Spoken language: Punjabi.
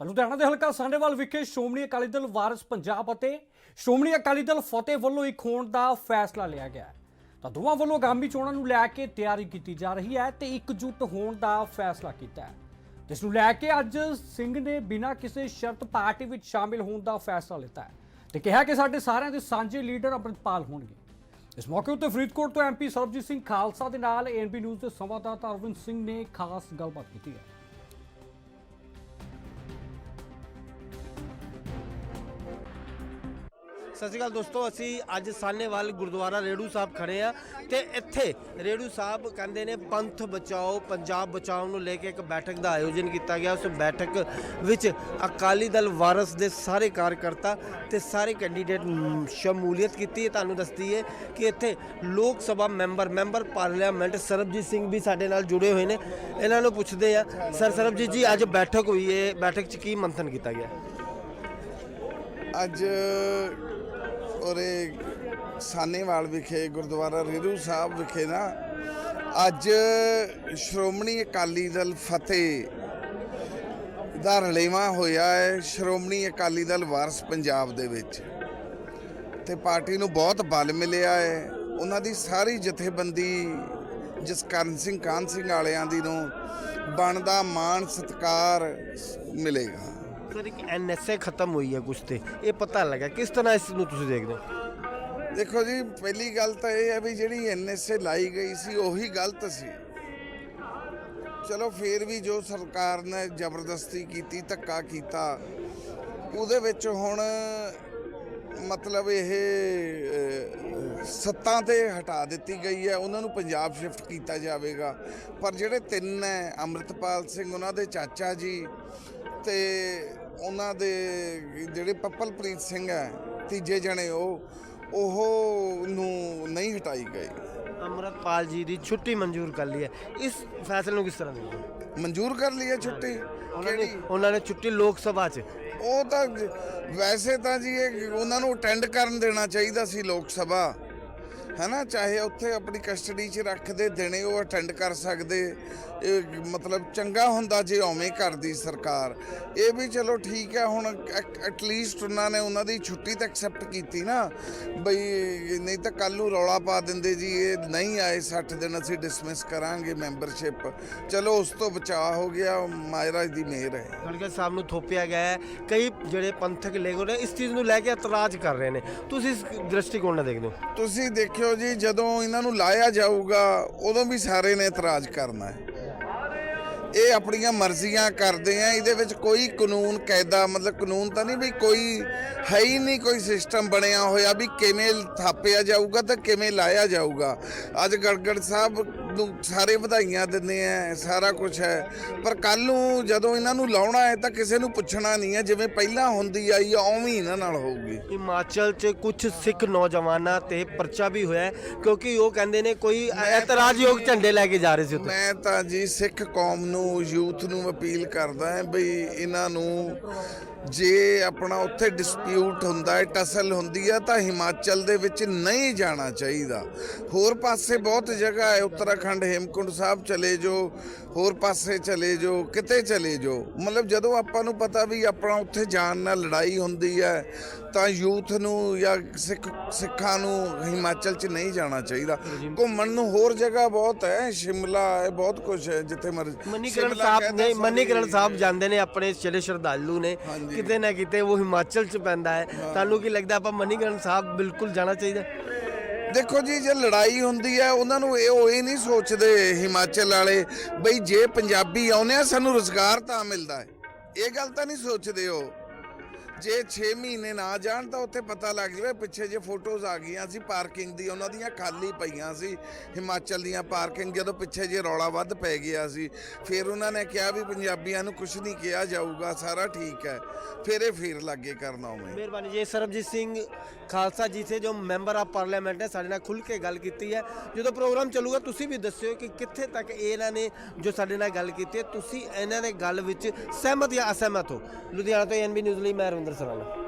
ਤਾਂ ਲੁਧਿਆਣਾ ਦੇ ਹਲਕਾ ਸਾਂਡੇਵਾਲ ਵਿਖੇ ਸ਼੍ਰੋਮਣੀ ਅਕਾਲੀ ਦਲ ਵਾਰਸ ਪੰਜਾਬ ਅਤੇ ਸ਼੍ਰੋਮਣੀ ਅਕਾਲੀ ਦਲ ਫਤਿਹ ਵੱਲੋਂ ਇੱਕ ਹੋਣ ਦਾ ਫੈਸਲਾ ਲਿਆ ਗਿਆ ਤਾਂ ਦੋਵਾਂ ਵੱਲੋਂ ਆਗਾਮੀ ਚੋਣਾਂ ਨੂੰ ਲੈ ਕੇ ਤਿਆਰੀ ਕੀਤੀ ਜਾ ਰਹੀ ਹੈ ਤੇ ਇਕਜੁੱਟ ਹੋਣ ਦਾ ਫੈਸਲਾ ਕੀਤਾ ਹੈ। ਜਿਸ ਨੂੰ ਲੈ ਕੇ ਅੱਜ ਸਿੰਘ ਨੇ ਬਿਨਾਂ ਕਿਸੇ ਸ਼ਰਤ ਪਾਰਟੀ ਵਿੱਚ ਸ਼ਾਮਿਲ ਹੋਣ ਦਾ ਫੈਸਲਾ ਲਿੱਤਾ ਹੈ ਤੇ ਕਿਹਾ ਕਿ ਸਾਡੇ ਸਾਰਿਆਂ ਦੇ ਸਾਂਝੇ ਲੀਡਰ ਅੰਮ੍ਰਿਤਪਾਲ ਹੋਣਗੇ। ਇਸ ਮੌਕੇ ਉੱਤੇ ਫਰੀਦਕੋਟ ਤੋਂ ਐਮਪੀ ਸਰਬਜੀਤ ਸਿੰਘ ਖਾਲਸਾ ਦੇ ਨਾਲ ਏਐਨਬੀ ਨਿਊਜ਼ ਦੇ ਸੰਵਾਦਦਾਤਾ ਅਰਵਿੰਦ ਸਿੰਘ ਨੇ ਖਾਸ ਗੱਲਬਾਤ ਕੀਤੀ ਹੈ। ਸਤਿ ਸ਼੍ਰੀ ਅਕਾਲ ਦੋਸਤੋ, ਅਸੀਂ ਅੱਜ ਸਾਨੇਵਾਲ ਗੁਰਦੁਆਰਾ ਰੇੜੂ ਸਾਹਿਬ ਖੜੇ ਆ ਤੇ ਇੱਥੇ ਰੇੜੂ ਸਾਹਿਬ ਕਹਿੰਦੇ ਨੇ ਪੰਥ ਬਚਾਓ, ਪੰਜਾਬ ਬਚਾਓ ਨੂੰ ਲੈ ਕੇ ਇੱਕ ਬੈਠਕ ਦਾ ਆਯੋਜਨ ਕੀਤਾ ਗਿਆ। ਉਸ ਬੈਠਕ ਵਿੱਚ ਅਕਾਲੀ ਦਲ ਵਾਰਸ ਦੇ ਸਾਰੇ ਕਾਰਜਕਰਤਾ ਤੇ ਸਾਰੇ ਕੈਂਡੀਡੇਟ ਸ਼ਮੂਲੀਅਤ ਕੀਤੀ ਹੈ। ਤੁਹਾਨੂੰ ਦੱਸਦੀ ਹੈ ਕਿ ਇੱਥੇ Lok Sabha member member parliament Sarabjit Singh ਵੀ ਸਾਡੇ ਨਾਲ ਜੁੜੇ ਹੋਏ ਨੇ। ਇਹਨਾਂ ਨੂੰ ਪੁੱਛਦੇ ਆ ਸਰ ਸਰਬਜੀਤ ਜੀ, ਅੱਜ ਬੈਠਕ ਹੋਈ ਹੈ। ਬੈਠਕ 'ਚ ਕੀ ਮੰਥਨ ਕੀਤਾ ਗਿਆ? ਅੱਜ ਉਰੇ ਸਾਨੇਵਾਲ ਵਿਖੇ, ਗੁਰਦੁਆਰਾ ਰੇਰੂ ਸਾਹਿਬ ਵਿਖੇ ਨਾ, ਅੱਜ ਸ਼੍ਰੋਮਣੀ ਅਕਾਲੀ ਦਲ ਫਤਿਹ ਦਾ ਰਲੇਵਾਂ ਹੋਇਆ ਹੈ, ਸ਼੍ਰੋਮਣੀ ਅਕਾਲੀ ਦਲ ਵਾਰਸ ਪੰਜਾਬ ਦੇ ਵਿੱਚ। ਤੇ ਪਾਰਟੀ ਨੂੰ ਬਹੁਤ ਬਲ ਮਿਲਿਆ ਹੈ। ਉਹਨਾਂ ਦੀ ਸਾਰੀ ਜਥੇਬੰਦੀ ਜਸਕਰਨ ਸਿੰਘ ਕਾਨ ਸਿੰਘ ਵਾਲਿਆਂ ਦੀ ਨੂੰ ਬਣਦਾ ਮਾਣ, ਸਤਕਾਰ ਮਿਲੇਗਾ। ਸਰ ਇੱਕ ਐਨਐਸਏ ਖਤਮ ਹੋਈ ਹੈ ਕੁਛ ਤੇ। ਇਹ ਪਤਾ ਲੱਗਾ। ਕਿਸ ਤਰ੍ਹਾਂ ਇਸ ਨੂੰ ਤੁਸੀਂ ਦੇਖਦੇ ਹੋ? ਦੇਖੋ ਜੀ ਪਹਿਲੀ ਗੱਲ ਤਾਂ ਇਹ ਹੈ ਵੀ ਜਿਹੜੀ ਐਨਐਸਏ ਲਾਈ ਗਈ ਸੀ ਉਹੀ ਗਲਤ ਸੀ। ਚਲੋ ਫੇਰ ਵੀ ਜੋ ਸਰਕਾਰ ਨੇ ਜ਼ਬਰਦਸਤੀ ਕੀਤੀ ਧੱਕਾ ਕੀਤਾ ਉਹਦੇ ਵਿੱਚ ਹੁਣ ਮਤਲਬ ਇਹ ਅਹ, ਸੱਤਾਂ ਤੇ ਹਟਾ ਦਿੱਤੀ ਗਈ ਹੈ। ਉਹਨਾਂ ਨੂੰ ਪੰਜਾਬ ਸ਼ਿਫਟ ਕੀਤਾ ਜਾਵੇਗਾ। ਪਰ ਜਿਹੜੇ ਤਿੰਨ ਹੈ ਅੰਮ੍ਰਿਤਪਾਲ ਸਿੰਘ ਉਹਨਾਂ ਦੇ ਚਾਚਾ ਜੀ ਤੇ ਉਹਨਾਂ ਦੇ ਜਿਹੜੇ ਪੱਪਲਪ੍ਰੀਤ ਸਿੰਘ ਹੈ ਤੀਜੇ ਜਣੇ ਉਹ ਉਹ ਨੂੰ ਨਹੀਂ ਹਟਾਈ ਗਈ ਅਮਰਤਪਾਲ ਜੀ ਦੀ ਛੁੱਟੀ ਮਨਜ਼ੂਰ ਕਰ ਲਈ ਹੈ। ਇਸ ਫੈਸਲੇ ਨੂੰ ਕਿਸ ਤਰ੍ਹਾਂ ਦੇਖਦੇ ਮਨਜ਼ੂਰ ਕਰ ਲਈ ਹੈ ਛੁੱਟੀ? ਉਹਨਾਂ ਨੇ ਕਿਹੜੀ? ਉਹਨਾਂ ਨੇ ਛੁੱਟੀ ਲੋਕ ਸਭਾ 'ਚ। ਉਹ ਤਾਂ ਜ- ਵੈਸੇ ਤਾਂ ਜੀ ਇਹ ਉਹਨਾਂ ਨੂੰ ਅਟੈਂਡ ਕਰਨ ਦੇਣਾ ਚਾਹੀਦਾ ਸੀ ਲੋਕ ਸਭਾ। ਹੈਨਾ ਚਾਹੇ ਉੱਥੇ ਆਪਣੀ ਕਸਟਡੀ 'ਚ ਰੱਖਦੇ ਦਿਨੇ ਉਹ ਅਟੈਂਡ ਕਰ ਸਕਦੇ। ਇਹ ਮਤਲਬ ਚੰਗਾ ਹੁੰਦਾ ਜੇ ਉਵੇਂ ਕਰਦੀ ਸਰਕਾਰ। ਇਹ ਵੀ ਚਲੋ ਠੀਕ ਹੈ ਹੁਣ ਐਟਲੀਸਟ ਉਹਨਾਂ ਨੇ ਉਹਨਾਂ ਦੀ ਛੁੱਟੀ ਤਾਂ ਐਕਸੈਪਟ ਕੀਤੀ ਨਾ। ਬਈ ਨਹੀਂ ਤਾਂ ਕੱਲ ਨੂੰ ਰੌਲਾ ਪਾ ਦਿੰਦੇ ਜੀ ਇਹ ਨਹੀਂ ਆਏ 60 ਦਿਨ ਅਸੀਂ ਡਿਸਮਿਸ ਕਰਾਂਗੇ ਮੈਂਬਰਸ਼ਿਪ ਚਲੋ ਉਸ ਤੋਂ ਬਚਾਅ ਹੋ ਗਿਆ ਮਹਾਰਾਜ ਦੀ ਮਿਹਰ ਹੈ। ਖੜਗੇ ਸਾਹਿਬ ਨੂੰ ਥੋਪਿਆ ਗਿਆ ਹੈ ਕਈ ਜਿਹੜੇ ਪੰਥਕ ਲੋਕ ਨੇ ਇਸ ਚੀਜ਼ ਨੂੰ ਲੈ ਕੇ ਇਤਰਾਜ਼ ਕਰ ਰਹੇ ਨੇ। ਤੁਸੀਂ ਇਸ ਦ੍ਰਿਸ਼ਟੀਕੋਣ ਨਾਲ ਦੇਖਦੇ ਹੋ? ਤੁਸੀਂ ਦੇਖਿਓ ਜੀ, ਜਦੋਂ ਇਹਨਾਂ ਨੂੰ ਲਾਇਆ ਜਾਊਗਾ, ਉਦੋਂ ਵੀ ਸਾਰੇ ਨੇ ਇਤਰਾਜ਼ ਕਰਨਾ ਹੈ। ਇਹ ਆਪਣੀਆਂ ਮਰਜ਼ੀਆਂ ਕਰਦੇ ਆ, ਇਹਦੇ ਵਿੱਚ ਕੋਈ ਕਾਨੂੰਨ ਕਾਇਦਾ ਮਤਲਬ ਕਾਨੂੰਨ ਤਾਂ ਨਹੀਂ ਵੀ ਕੋਈ, ਹੈ ਹੀ ਨਹੀਂ ਕੋਈ ਸਿਸਟਮ ਬਣਿਆ ਹੋਇਆ ਵੀ ਕਿਵੇਂ ਥਾਪਿਆ ਜਾਊਗਾ ਤੇ ਕਿਵੇਂ ਲਾਇਆ ਜਾਊਗਾ। ਅੱਜ ਗੜਗੜ ਸਾਹਿਬ ਨੂੰ ਸਾਰੇ ਵਧਾਈਆਂ ਦਿੰਦੇ ਆ ਸਾਰਾ ਕੁਝ ਹੈ। ਪਰ ਕੱਲ ਨੂੰ ਜਦੋਂ ਇਹਨਾਂ ਨੂੰ ਲਾਉਣਾ ਹੈ ਤਾਂ ਕਿਸੇ ਨੂੰ ਪੁੱਛਣਾ ਨਹੀਂ ਹੈ ਜਿਵੇਂ ਪਹਿਲਾਂ ਹੁੰਦੀ ਆਈ ਆ, ਉਵੇਂ ਹੀ ਇਹਨਾਂ ਨਾਲ ਹੋਊਗੀ। ਹਿਮਾਚਲ 'ਚ ਕੁਝ ਸਿੱਖ ਨੌਜਵਾਨਾਂ ਤੇ ਪਰਚਾ ਵੀ ਹੋਇਆ ਹੈ, ਕਿਉਂਕਿ ਉਹ ਕਹਿੰਦੇ ਨੇ ਕੋਈ ਇਤਰਾਜ਼ਯੋਗ ਝੰਡੇ ਲੈ ਕੇ ਜਾ ਰਹੇ ਸੀ ਉੱਥੇ। ਮੈਂ ਤਾਂ ਜੀ ਸਿੱਖ ਕੌਮ ਨੂੰ ਯੂਥ ਨੂੰ ਅਪੀਲ ਕਰਦਾ ਹਾਂ ਬਈ ਇਹਨਾਂ ਨੂੰ ਜੇ ਆਪਣਾ ਉੱਥੇ ਡਿਸਪਿਊਟ ਹੁੰਦਾ ਹੈ ਟਸਲ ਹੁੰਦੀ ਹੈ ਤਾਂ ਹਿਮਾਚਲ ਦੇ ਵਿੱਚ ਨਹੀਂ ਜਾਣਾ ਚਾਹੀਦਾ। ਹੋਰ ਪਾਸੇ ਬਹੁਤ ਜਗ੍ਹਾ ਹੈ ਉੱਤਰਾਖੰਡ ਹੇਮਕੁੰਡ ਸਾਹਿਬ ਚਲੇ ਜੋ ਹੋਰ ਪਾਸੇ ਚਲੇ ਜੋ ਕਿਤੇ ਚਲੇ ਜੋ। ਮਤਲਬ ਜਦੋਂ ਆਪਾਂ ਨੂੰ ਪਤਾ ਵੀ ਆਪਣਾ ਉੱਥੇ ਜਾਣ ਨਾਲ ਲੜਾਈ ਹੁੰਦੀ ਹੈ ਤਾਂ ਯੂਥ ਨੂੰ ਜਾਂ ਸਿੱਖ ਸਿੱਖਾਂ ਨੂੰ ਹਿਮਾਚਲ 'ਚ ਨਹੀਂ ਜਾਣਾ ਚਾਹੀਦਾ। ਘੁੰਮਣ ਨੂੰ ਹੋਰ ਜਗ੍ਹਾ ਬਹੁਤ ਹੈ ਸ਼ਿਮਲਾ ਹੈ ਬਹੁਤ ਕੁਝ ਹੈ ਜਿੱਥੇ ਮਰਜ਼ੀ। ਮਨੀਕਰਨ ਸਾਹਿਬ ਨੇ ਮਨੀਕਰਨ ਸਾਹਿਬ ਜਾਂਦੇ ਨੇ ਆਪਣੇ ਜਿਹੜੇ ਸ਼ਰਧਾਲੂ ਨੇ। ਕਿਤੇ ਨਾ ਕਿਤੇ ਉਹ ਹਿਮਾਚਲ 'ਚ ਪੈਂਦਾ ਹੈ। ਤੁਹਾਨੂੰ ਕੀ ਲੱਗਦਾ ਆਪਾਂ ਮਨੀਕਰਨ ਸਾਹਿਬ ਬਿਲਕੁਲ ਜਾਣਾ ਚਾਹੀਦਾ? ਦੇਖੋ ਜੀ, ਜੇ ਲੜਾਈ ਹੁੰਦੀ ਹੈ, ਉਹਨਾਂ ਨੂੰ ਇਹ ਉਹ ਇਹ ਨਹੀਂ ਸੋਚਦੇ ਹਿਮਾਚਲ ਵਾਲੇ ਬਈ ਜੇ ਪੰਜਾਬੀ ਆਉਂਦੇ ਆ, ਸਾਨੂੰ ਰੋਜ਼ਗਾਰ ਤਾਂ ਮਿਲਦਾ ਹੈ। ਇਹ ਗੱਲ ਤਾਂ ਨਹੀਂ ਸੋਚਦੇ ਉਹ। ਜੇ 6 ਮਹੀਨੇ ਨਾ ਜਾਣ ਤਾਂ ਉੱਥੇ ਪਤਾ ਲੱਗ ਜਾਵੇ, ਪਿੱਛੇ ਜੇ ਫੋਟੋਜ਼ ਆ ਗਈਆਂ ਸੀ ਪਾਰਕਿੰਗ ਦੀ, ਉਹਨਾਂ ਦੀਆਂ ਖਾਲੀ ਪਈਆਂ ਸੀ, ਹਿਮਾਚਲ ਦੀਆਂ ਪਾਰਕਿੰਗ, ਜਦੋਂ ਪਿੱਛੇ ਜੇ ਰੌਲਾ ਵੱਧ ਪੈ ਗਿਆ ਸੀ, ਫਿਰ ਉਹਨਾਂ ਨੇ ਕਿਹਾ ਵੀ ਪੰਜਾਬੀਆਂ ਨੂੰ ਕੁਝ ਨਹੀਂ ਕਿਹਾ ਜਾਊਗਾ, ਸਾਰਾ ਠੀਕ ਹੈ, ਫਿਰ ਇਹ ਫੇਰ ਲੱਗੇ ਕਰਨਾ ਉਵੇਂ ਮਿਹਰਬਾਨੀ ਜੀ, ਸਰਬਜੀਤ ਸਿੰਘ ਖਾਲਸਾ ਜੀ ਸੇ ਜੋ ਮੈਂਬਰ ਆਫ ਪਾਰਲੀਮੈਂਟ ਹੈ, ਸਾਡੇ ਨਾਲ ਖੁੱਲ ਕੇ ਗੱਲ ਕੀਤੀ ਹੈ। ਜਦੋਂ ਪ੍ਰੋਗਰਾਮ ਚੱਲੂਗਾ, ਤੁਸੀਂ ਵੀ ਦੱਸਿਓ ਕਿ ਕਿੱਥੇ ਤੱਕ ਇਹਨਾਂ ਨੇ ਜੋ ਸਾਡੇ ਨਾਲ ਗੱਲ ਕੀਤੀ ਹੈ, ਤੁਸੀਂ ਇਹਨਾਂ ਦੇ ਗੱਲ ਵਿੱਚ ਸਹਿਮਤ ਜਾਂ ਅਸਹਿਮਤ ਹੋ? ਲੁਧਿਆਣਾ ਤੋਂ ਐਨਬੀ ਨਿਊਜ਼ ਲਈ ਮੈਂ Anderson